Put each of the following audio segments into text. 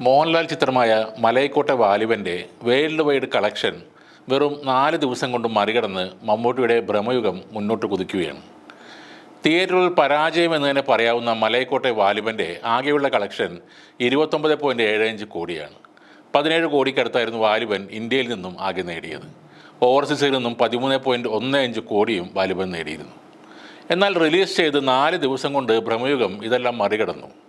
മോഹൻലാൽ ചിത്രമായ മലയക്കോട്ടെ വാലിബന്റെ world wide collection വെറും നാല് ദിവസം കൊണ്ട് മറികടന്ന് മമ്മൂട്ടിയുടെ ഭ്രമയുഗം മുന്നോട്ട് കുതിക്കുകയാണ്. തിയേറ്ററിൽ പരാജയം എന്ന് തന്നെ പറയാവുന്ന മലയക്കോട്ടെ വാലിബന്റെ ആകെയുള്ള കളക്ഷൻ ഇരുപത്തൊമ്പത് പോയിന്റ് ഏഴ് അഞ്ച് കോടിയാണ്. പതിനേഴ് കോടിക്കടുത്തായിരുന്നു വാലിബൻ ഇന്ത്യയിൽ നിന്നും ആകെ നേടിയത്. ഓവർസീസിൽ നിന്നും പതിമൂന്ന് പോയിന്റ് ഒന്ന് അഞ്ച് കോടിയും വാലിബൻ നേടിയിരുന്നു. എന്നാൽ റിലീസ് ചെയ്ത് നാല് ദിവസം കൊണ്ട് ഭ്രമയുഗം ഇതെല്ലാം മറികടന്നു.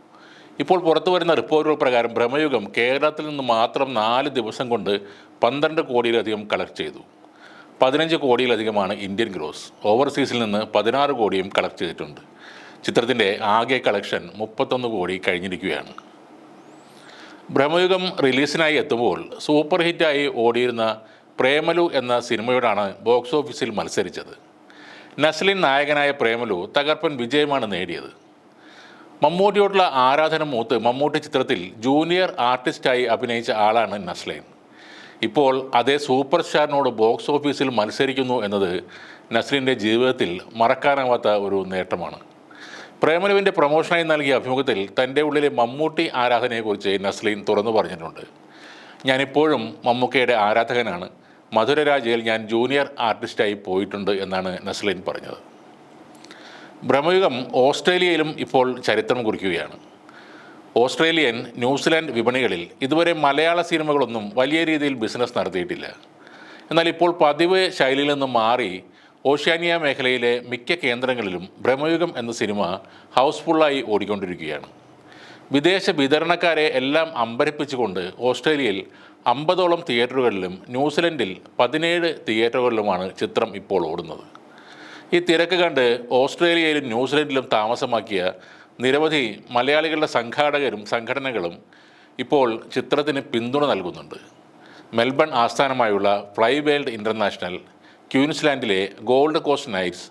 ഇപ്പോൾ പുറത്തു വരുന്ന റിപ്പോർട്ടുകൾ പ്രകാരം ഭ്രമയുഗം കേരളത്തിൽ നിന്ന് മാത്രം നാല് ദിവസം കൊണ്ട് പന്ത്രണ്ട് കോടിയിലധികം കളക്ട് ചെയ്തു. പതിനഞ്ച് കോടിയിലധികമാണ് ഇന്ത്യൻ ഗ്രോസ്. ഓവർസീസിൽ നിന്ന് പതിനാറ് കോടിയും കളക്ട് ചെയ്തിട്ടുണ്ട്. ചിത്രത്തിന്റെ ആകെ കളക്ഷൻ മുപ്പത്തൊന്ന് കോടി കഴിഞ്ഞിരിക്കുകയാണ്. ഭ്രമയുഗം റിലീസിനായി എത്തുമ്പോൾ സൂപ്പർ ഹിറ്റായി ഓടിയിരുന്ന പ്രേമലു എന്ന സിനിമയോടാണ് ബോക്സ് ഓഫീസിൽ മത്സരിച്ചത്. നസ്ലിൻ നായകനായ പ്രേമലു തകർപ്പൻ വിജയമാണ് നേടിയത്. മമ്മൂട്ടിയോടുള്ള ആരാധന മൂത്ത് മമ്മൂട്ടി ചിത്രത്തിൽ ജൂനിയർ ആർട്ടിസ്റ്റായി അഭിനയിച്ച ആളാണ് നസ്ലൈൻ. ഇപ്പോൾ അതേ സൂപ്പർ സ്റ്റാറിനോട് ബോക്സ് ഓഫീസിൽ മത്സരിക്കുന്നു എന്നത് നസ്ലിന്റെ ജീവിതത്തിൽ മറക്കാനാവാത്ത ഒരു നേട്ടമാണ്. പ്രേമലുവിന്റെ പ്രൊമോഷനായി നൽകിയ അഭിമുഖത്തിൽ തന്റെ ഉള്ളിലെ മമ്മൂട്ടി ആരാധനയെക്കുറിച്ച് നസ്ലീൻ തുറന്നു പറഞ്ഞിട്ടുണ്ട്. ഞാനിപ്പോഴും മമ്മൂക്കയുടെ ആരാധകനാണ്. മധുരരാജയിൽ ഞാൻ ജൂനിയർ ആർട്ടിസ്റ്റായി പോയിട്ടുണ്ട് എന്നാണ് നസ്ലീൻ പറഞ്ഞത്. ഭ്രമയുഗം ഓസ്ട്രേലിയയിലും ഇപ്പോൾ ചരിത്രം കുറിക്കുകയാണ്. ഓസ്ട്രേലിയൻ ന്യൂസിലാൻഡ് വിപണികളിൽ ഇതുവരെ മലയാള സിനിമകളൊന്നും വലിയ രീതിയിൽ ബിസിനസ് നടത്തിയിട്ടില്ല. എന്നാൽ ഇപ്പോൾ പതിവ് ശൈലിയിൽ നിന്നും മാറി ഓഷ്യാനിയ മേഖലയിലെ മിക്ക കേന്ദ്രങ്ങളിലും ഭ്രമയുഗം എന്ന സിനിമ ഹൗസ്ഫുള്ളായി ഓടിക്കൊണ്ടിരിക്കുകയാണ്. വിദേശ വിതരണക്കാരെ എല്ലാം അമ്പരപ്പിച്ചുകൊണ്ട് ഓസ്ട്രേലിയയിൽ അമ്പതോളം തിയേറ്ററുകളിലും ന്യൂസിലൻഡിൽ പതിനേഴ് തിയേറ്ററുകളിലുമാണ് ചിത്രം ഇപ്പോൾ ഓടുന്നത്. ഈ തിരക്ക് കണ്ട് ഓസ്ട്രേലിയയിലും ന്യൂസിലൻഡിലും താമസമാക്കിയ നിരവധി മലയാളികളുടെ സംഘാടകരും സംഘടനകളും ഇപ്പോൾ ചിത്രത്തിന് പിന്തുണ നൽകുന്നുണ്ട്. മെൽബൺ ആസ്ഥാനമായുള്ള ഫ്ലൈ വേൾഡ് ഇന്റർനാഷണൽ ക്യൂൻസ്ലാൻഡിലെ gold cost nights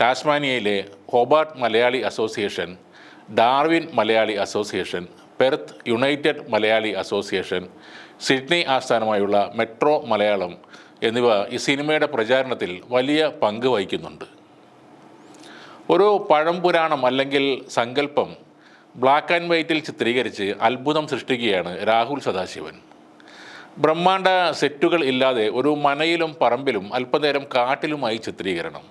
ടാസ്മാനിയയിലെ Hobart Malayali association Darwin Malayali association Perth United Malayali association Sydney ആസ്ഥാനമായുള്ള മെട്രോ മലയാളം എന്നിവ ഈ സിനിമയുടെ പ്രചാരണത്തിൽ വലിയ പങ്ക് വഹിക്കുന്നുണ്ട്. ഒരു പഴംപുരാണം അല്ലെങ്കിൽ സങ്കല്പം ബ്ലാക്ക് ആൻഡ് വൈറ്റിൽ ചിത്രീകരിച്ച് അത്ഭുതം സൃഷ്ടിക്കുകയാണ് രാഹുൽ സദാശിവൻ. ബ്രഹ്മാണ്ട സെറ്റുകൾ ഇല്ലാതെ ഒരു മനയിലും പറമ്പിലും അല്പനേരം കാട്ടിലുമായി ചിത്രീകരണം.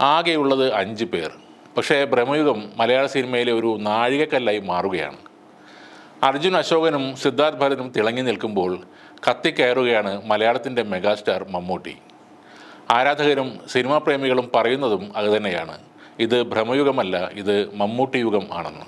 ആകെയുള്ളത് അഞ്ച് പേർ. പക്ഷേ ബ്രഹ്മയുഗം മലയാള സിനിമയിലെ ഒരു നാഴികക്കല്ലായി മാറുകയാണ്. അർജുൻ അശോകനും സിദ്ധാർത്ഥ് ഭരനും തിളങ്ങി നിൽക്കുമ്പോൾ കത്തിക്കയറുകയാണ് മലയാളത്തിന്റെ മെഗാസ്റ്റാർ മമ്മൂട്ടി. ആരാധകരും സിനിമാ പ്രേമികളും പറയുന്നതും അതുതന്നെയാണ് ഇത് ഭ്രമയുഗമല്ല ഇത് മമ്മൂട്ടി യുഗം ആണെന്ന്.